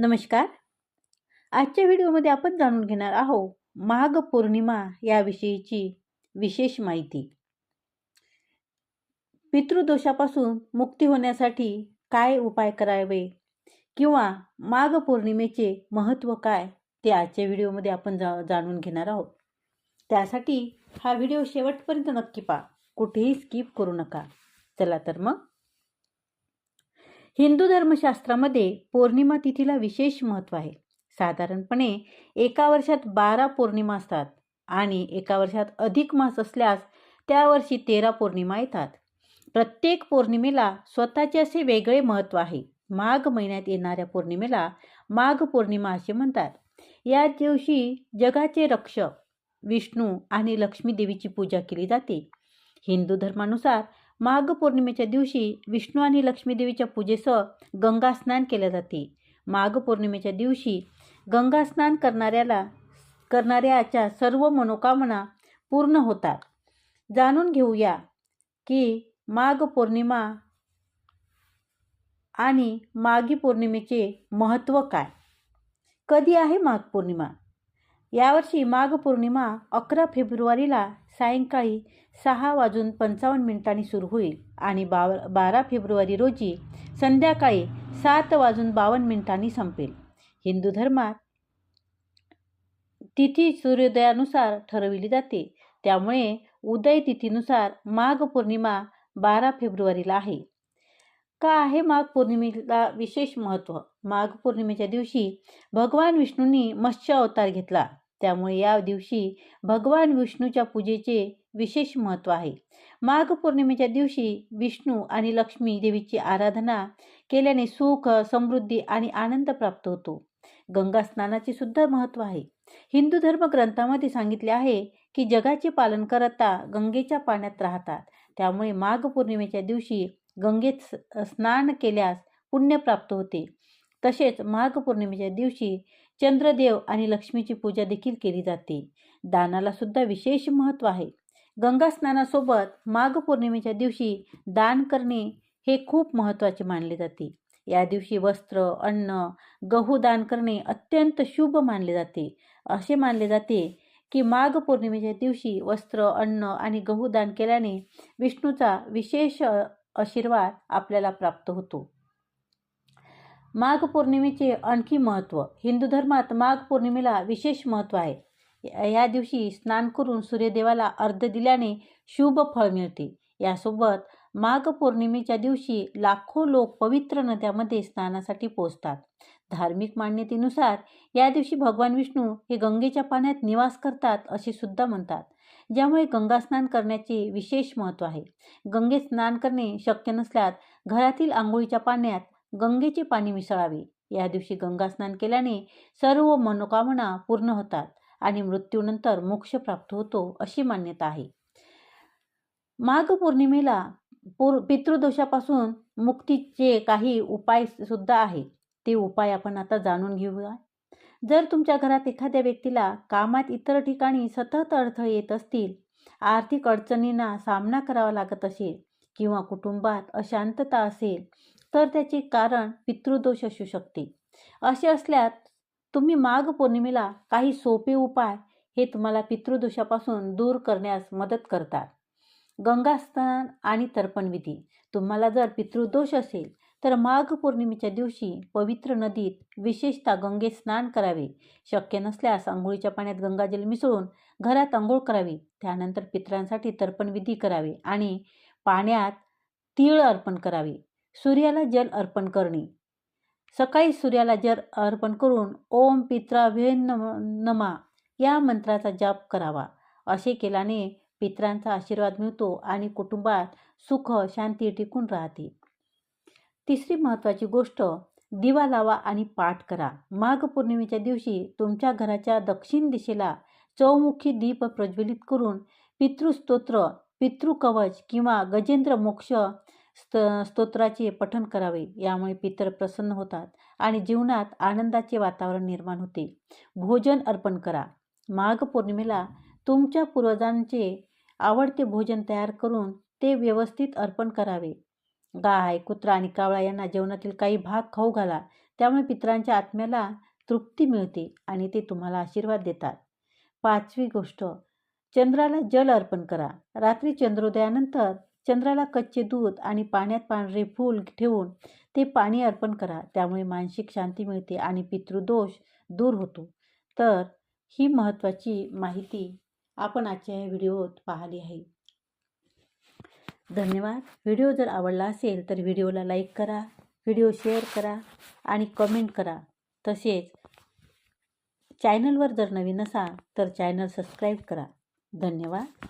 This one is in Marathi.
नमस्कार. आजच्या व्हिडिओमध्ये आपण जाणून घेणार आहोत माघ पौर्णिमा याविषयीची विशेष माहिती. पितृदोषापासून मुक्ती होण्यासाठी काय उपाय करावे किंवा माघ पौर्णिमेचे महत्त्व काय ते आजच्या व्हिडिओमध्ये आपण जा जाणून घेणार आहोत. त्यासाठी हा व्हिडिओ शेवटपर्यंत नक्की पहा. कुठेही स्किप करू नका. चला तर मग हिंदू धर्मशास्त्रामध्ये पौर्णिमा तिथीला विशेष महत्त्व आहे. साधारणपणे एका वर्षात बारा पौर्णिमा असतात आणि एका वर्षात अधिक मास असल्यास त्या वर्षी तेरा पौर्णिमा येतात. प्रत्येक पौर्णिमेला स्वतःचे असे वेगळे महत्त्व आहे. माघ महिन्यात येणाऱ्या पौर्णिमेला माघ पौर्णिमा असे म्हणतात. या दिवशी जगाचे रक्षक विष्णू आणि लक्ष्मी देवीची पूजा केली जाते. हिंदू धर्मानुसार माघ पौर्णिमेच्या दिवशी विष्णू आणि लक्ष्मीदेवीच्या पूजेसह गंगा स्नान केले जाते. माघ पौर्णिमेच्या दिवशी गंगा स्नान करणाऱ्याला करणाऱ्याच्या सर्व मनोकामना पूर्ण होतात. जाणून घेऊया की माघ पौर्णिमा आणि माघी पौर्णिमेचे महत्त्व काय? कधी आहे माघ पौर्णिमा? यावर्षी माघ पौर्णिमा अकरा फेब्रुवारीला सायंकाळी सहा वाजून पंचावन्न मिनिटांनी सुरू होईल आणि बाव बारा फेब्रुवारी रोजी संध्याकाळी सात वाजून बावन्न मिनिटांनी संपेल. हिंदू धर्मात तिथी सूर्योदयानुसार ठरविली जाते. त्यामुळे उदय तिथीनुसार माघ पौर्णिमा बारा फेब्रुवारीला आहे. का आहे माघ पौर्णिमेला विशेष महत्त्व माघ पौर्णिमेच्या दिवशी भगवान विष्णूंनी मत्स्य अवतार घेतला. त्यामुळे या दिवशी भगवान विष्णूच्या पूजेचे विशेष महत्त्व आहे. माघ पौर्णिमेच्या दिवशी विष्णू आणि लक्ष्मी देवीची आराधना केल्याने सुख समृद्धी आणि आनंद प्राप्त होतो. गंगा स्नानाचे सुद्धा महत्त्व आहे. हिंदू धर्म ग्रंथामध्ये सांगितले आहे की जगाचे पालन करता गंगेच्या पाण्यात राहतात. त्यामुळे माघ पौर्णिमेच्या दिवशी गंगेत स्नान केल्यास पुण्य प्राप्त होते. तसेच माघ पौर्णिमेच्या दिवशी चंद्रदेव आणि लक्ष्मीची पूजा देखील केली जाते. दानाला सुद्धा विशेष महत्त्व आहे. गंगा स्नानासोबत माघ पौर्णिमेच्या दिवशी दान करणे हे खूप महत्त्वाचे मानले जाते. या दिवशी वस्त्र अन्न गहू दान करणे अत्यंत शुभ मानले जाते. असे मानले जाते की माघ पौर्णिमेच्या दिवशी वस्त्र अन्न आणि गहू दान केल्याने विष्णूचा विशेष आशीर्वाद आपल्याला प्राप्त होतो. माघ पौर्णिमेचे आणखी महत्त्व हिंदू धर्मात माघ पौर्णिमेला विशेष महत्त्व आहे. या दिवशी स्नान करून सूर्यदेवाला अर्ध दिल्याने शुभ फळ मिळते. यासोबत माघ पौर्णिमेच्या दिवशी लाखो लोक पवित्र नद्यामध्ये स्नानासाठी पोचतात धार्मिक मान्यतेनुसार या दिवशी भगवान विष्णू हे गंगेच्या पाण्यात निवास करतात असे सुद्धा म्हणतात. ज्यामुळे गंगा स्नान करण्याचे विशेष महत्त्व आहे. गंगेत स्नान करणे शक्य नसल्यास घरातील आंघोळीच्या पाण्यात गंगेचे पाणी मिसळावे. या दिवशी गंगा स्नान केल्याने सर्व मनोकामना पूर्ण होतात आणि मृत्यूनंतर मोक्ष प्राप्त होतो अशी मान्यता आहे. माघ पौर्णिमेला पूर पितृदोषापासून मुक्तीचे काही उपाय सुद्धा आहेत ते उपाय आपण आता जाणून घेऊया. जर तुमच्या घरात एखाद्या व्यक्तीला कामात इतर ठिकाणी सतत अडथळे येत असतील आर्थिक अडचणींना सामना करावा लागत असेल किंवा कुटुंबात अशांतता असेल तर त्याचे कारण पितृदोष असू शकते. असे असल्यास तुम्ही माघ पौर्णिमेला काही सोपे उपाय हे तुम्हाला पितृदोषापासून दूर करण्यास मदत करतात. गंगास्नान आणि तर्पणविधी. तुम्हाला जर पितृदोष असेल तर माघ पौर्णिमेच्या दिवशी पवित्र नदीत विशेषतः गंगेत स्नान करावे. शक्य नसल्यास आंघोळीच्या पाण्यात गंगाजल मिसळून घरात आंघोळ करावी. त्यानंतर पितरांसाठी तर्पणविधी करावे आणि पाण्यात तीळ अर्पण करावे. सूर्याला जल अर्पण करणे. सकाळी सूर्याला जल अर्पण करून ओम पित्राभ्य नमा या मंत्राचा जाप करावा. असे केल्याने पित्रांचा आशीर्वाद मिळतो आणि कुटुंबात सुख शांती टिकून राहते. तिसरी महत्त्वाची गोष्ट दिवा लावा आणि पाठ करा. माघ पौर्णिमेच्या दिवशी तुमच्या घराच्या दक्षिण दिशेला चौमुखी दीप प्रज्वलित करून पितृस्तोत्र पितृकवच किंवा गजेंद्र मोक्ष स्त स्तोत्राचे पठण करावे. यामुळे पितर प्रसन्न होतात आणि जीवनात आनंदाचे वातावरण निर्माण होते. भोजन अर्पण करा. माघ पौर्णिमेला तुमच्या पूर्वजांचे आवडते भोजन तयार करून ते व्यवस्थित अर्पण करावे. गाय कुत्रा आणि कावळा यांना जेवणातील काही भाग खाऊ घाला. त्यामुळे पितरांच्या आत्म्याला तृप्ती मिळते आणि ते तुम्हाला आशीर्वाद देतात. पाचवी गोष्ट चंद्राला जल अर्पण करा. रात्री चंद्रोदयानंतर चंद्राला कच्चे दूध आणि पाण्यात पांढरे फूल ठेवून ते पाणी अर्पण करा. त्यामुळे मानसिक शांती मिळते आणि पितृदोष दूर होतो. तर ही महत्त्वाची माहिती आपण आजच्या या व्हिडिओत पाहिली आहे. धन्यवाद. व्हिडिओ जर आवडला असेल तर व्हिडिओला लाईक करा व्हिडिओ शेअर करा आणि कमेंट करा. तसेच चॅनलवर जर नवीन असाल तर चॅनल सबस्क्राईब करा. धन्यवाद.